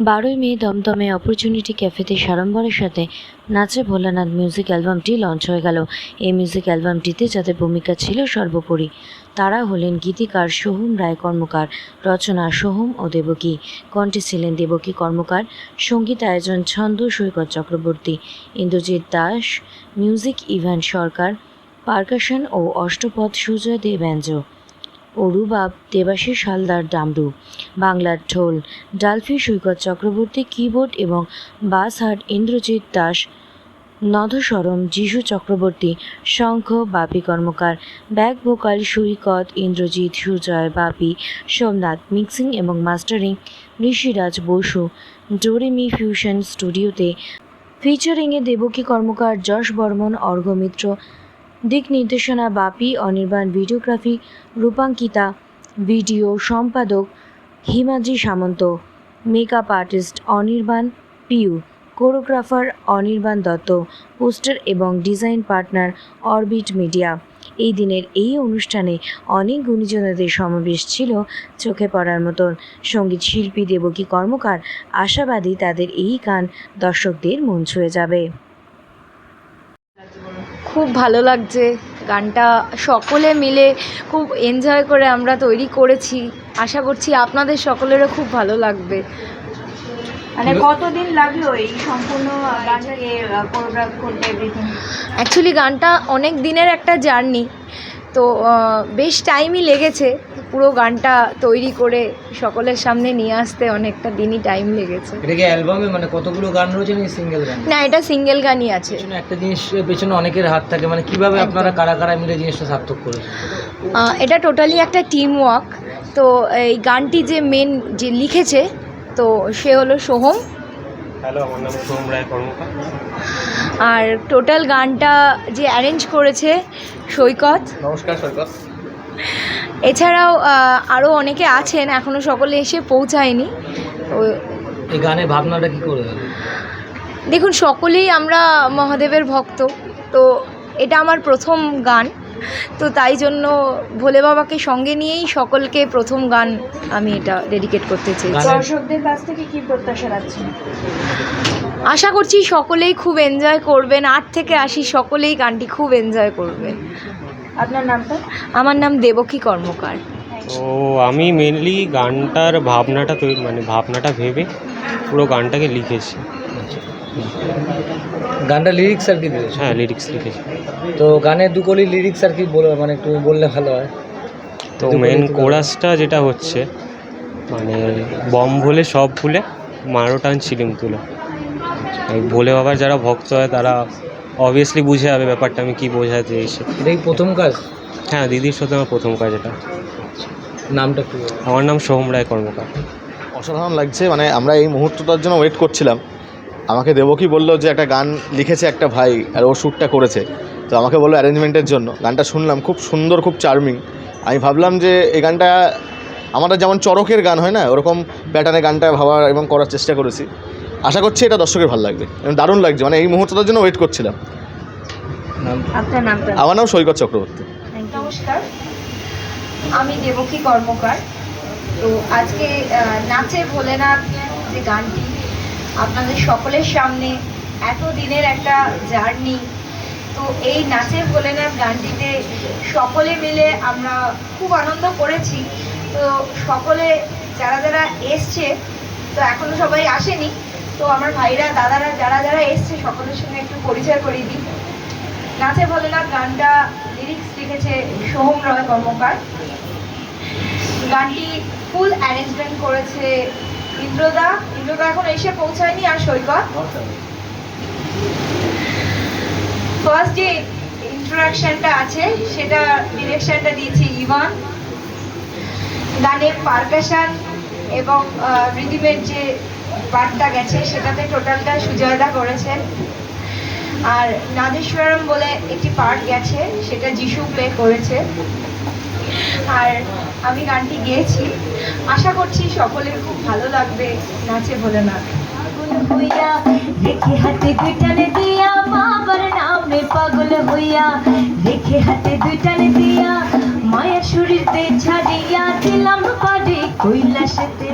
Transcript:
বারোই মে দমদমে অপরচুনিটি ক্যাফেতে সাড়ম্বরের সাথে নাচে ভোলানাথ মিউজিক অ্যালবামটি লঞ্চ হয়ে গেল। এই মিউজিক অ্যালবামটিতে যাদের ভূমিকা ছিল সর্বোপরি, তারা হলেন গীতিকার সোহম রায় কর্মকার, রচনা সোহম ও দেবকী। কণ্ঠে ছিলেন দেবকী কর্মকার, সংগীত আয়োজন ছন্দ সৈকত চক্রবর্তী, ইন্দ্রজিৎ দাস, মিউজিক ইভান সরকার, পারকাশন ও অষ্টপদ সুজয় দে অরুবাব দেবাশিস হালদার ডামরু। বাংলার ঢোল, ডালফি, সৈকত চক্রবর্তী কিবোর্ড এবং বাসহাট Indrajit Das, nadaswaram, Jishu Chakraborty, Shankha, Bapi Karmakar back vocal, Saikat, Indrajit, Sujoy, Bapi, Somnath, mixing এবং mastering, Rishiraj Basu, Doremi Fusion স্টুডিওতে ফিচারিংয়ে দেবকী কর্মকার যশ বর্মন অর্ঘ মিত্র দিক নির্দেশনা বাপি, অনির্বাণ ভিডিওগ্রাফি, রূপাঙ্কিতা, ভিডিও সম্পাদক Himadri Samanta makeup artist Anirban Piu choreographer Anirban Dutta poster এবং design partner Orbit media. এই দিনের এই অনুষ্ঠানে অনেক গুণীজনদের সমাবেশ ছিল চোখে পড়ার মতন। সংগীত শিল্পী, দেবকী, কর্মকার আশাবাদী তাদের এই গান দর্শকদের মন ছুঁয়ে যাবে। খুব ভালো লাগছে। গানটা সকলে মিলে খুব এনজয় করে আমরা তৈরি করেছি। আশা করছি আপনাদের সকলেরও খুব ভালো লাগবে। মানে কতদিন লাগল এই সম্পূর্ণ গানটাকে কোরিওগ্রাফ করতে অ্যাকচুয়ালি গানটা অনেক দিনের একটা জার্নি তো বেশ টাইমই লেগেছে। পুরো গানটা তৈরি করে সকলের সামনে নিয়ে আসতে অনেকটা দিনই টাইম লেগেছে। এটা কি অ্যালবামে মানে কতগুলো গান রয়েছে নাকি সিঙ্গেল গান? না এটা সিঙ্গেল গানই আছে। একটা জিনিস পেছনে অনেকের হাত থাকে মানে কীভাবে আপনারা কারা কারা মিলে জিনিসটা সার্থক করেছেন? এটা টোটালি একটা টিম ওয়ার্ক তো এই গানটি যে মেন যে লিখেছে তো সে হলো সোহম। হ্যালো আমার নাম সোম রায় কর্মকার। আর টোটাল গানটা যে অ্যারেঞ্জ করেছে সৈকত। নমস্কার সরকার এছাড়াও আরও অনেকে আছেন এখনও সকলে এসে পৌঁছায়নি। এই গানের ভাবনাটা কি করে দেখুন সকলেই আমরা মহাদেবের ভক্ত তো এটা আমার প্রথম গান। তো তাই জন্য ভোলে বাবাকে সঙ্গে নিয়েই সকলকে প্রথম গান আমি এটা ডেডিকেট করতে চাই দর্শকদের কাছ থেকে কি প্রত্যাশা রাখছেন? আশা করছি সকলেই খুব এনজয় করবেন আট থেকে আশি সকলেই গানটি খুব এনজয় করবে আপনার নামটা? আমার নাম দেবকী কর্মকার। তো আমি মেনলি গানটার ভাবনাটা তৈরি মানে ভাবনাটা ভেবে পুরো গানটাকে লিখেছি। গানটা লিরিক্স আর কি দিয়েছে? হ্যাঁ লিরিক্স লিখেছি। তো গানের দুকলি লিরিক্স আর কি বলে মানে একটু বললে ভালো হয়। তো মেন কোরাসটা যেটা হচ্ছে মানে বম ভুলে সব ভুলে মারো টান ছিলিম তুলে। ভোলে বাবার যারা ভক্ত হয় তারা অবভিয়াসলি বুঝে যাবে ব্যাপারটা আমি কি বোঝাতে চেয়েছি এটাই প্রথম কাজ? হ্যাঁ দিদির সাথে আমার প্রথম কাজ এটা। নামটা বলো। আমার নাম সোহম রায় কর্মকার। অসাধারণ লাগছে মানে আমরা এই মুহূর্তটার জন্য ওয়েট করছিলাম। আমাকে দেবকী বলল যে একটা গান লিখেছে একটা ভাই আর ও শ্যুটটা করেছে। তো আমাকে বলল অ্যারেঞ্জমেন্টের জন্য। গানটা শুনলাম খুব সুন্দর খুব চার্মিং আমি ভাবলাম যে এই গানটা আমাদের যেমন চরকের গান হয় না ওরকম প্যাটার্নে গানটা ভাবার এবং করার চেষ্টা করেছি। আশা করছি এটা দর্শকের ভালো লাগবে। দারুণ লাগছে মানে এই মুহূর্তটার জন্য ওয়েট করছিলাম। আমার নাম সৈকত চক্রবর্তী। নমস্কার। আমি দেবকী কর্মকার। তো আজকে নাচে ভোলেনাথ যে গানটি আপনাদের সকলের সামনে এত দিনের একটা জার্নি তো এই নাচে ভোলেনাথ গানটিতে সকলে মিলে আমরা খুব আনন্দ করেছি। তো সকলে যারা যারা এসছে তো এখনও সবাই আসেনি তো আমার ভাইরা, দাদারা, যারা যারা এসছে, সকলের সঙ্গে একটু পরিচয় করিয়ে দিই। নাচে বলে না গানটা লিরিক্স লিখেছে সোহম রয় কর্মকার। গানটি ফুল অ্যারেঞ্জমেন্ট করেছে ইন্দ্রদা। ইন্দ্রদা এখন এসে পৌঁছায়নি আর সৈকত। ফার্স্ট যে ইন্ট্রোডাকশনটা আছে, সেটা ডিরেকশনটা দিয়েছে ইভান। গানের পারকাশন এবং রিদিমের যে পার্টটা গেছে, সেটাতে টোটালটা সুজয়দা করেছেন। আর নাদেশ্বরম বলে একটি পার্ট গেছে, সেটা যিশু প্লে করেছে। আর আমি গানটি গেয়েছি। আশা করছি সকলের খুব ভালো লাগবে, নাচে ভোলে না। রেখে হাতে দুইটানে দিয়া, বাবার নামে পাগল হইয়া, রেখে হাতে দুইটানে দিয়া, মায়ের শরীরতে ছাড়িয়া দিলাম পারে কৈলাসেতে।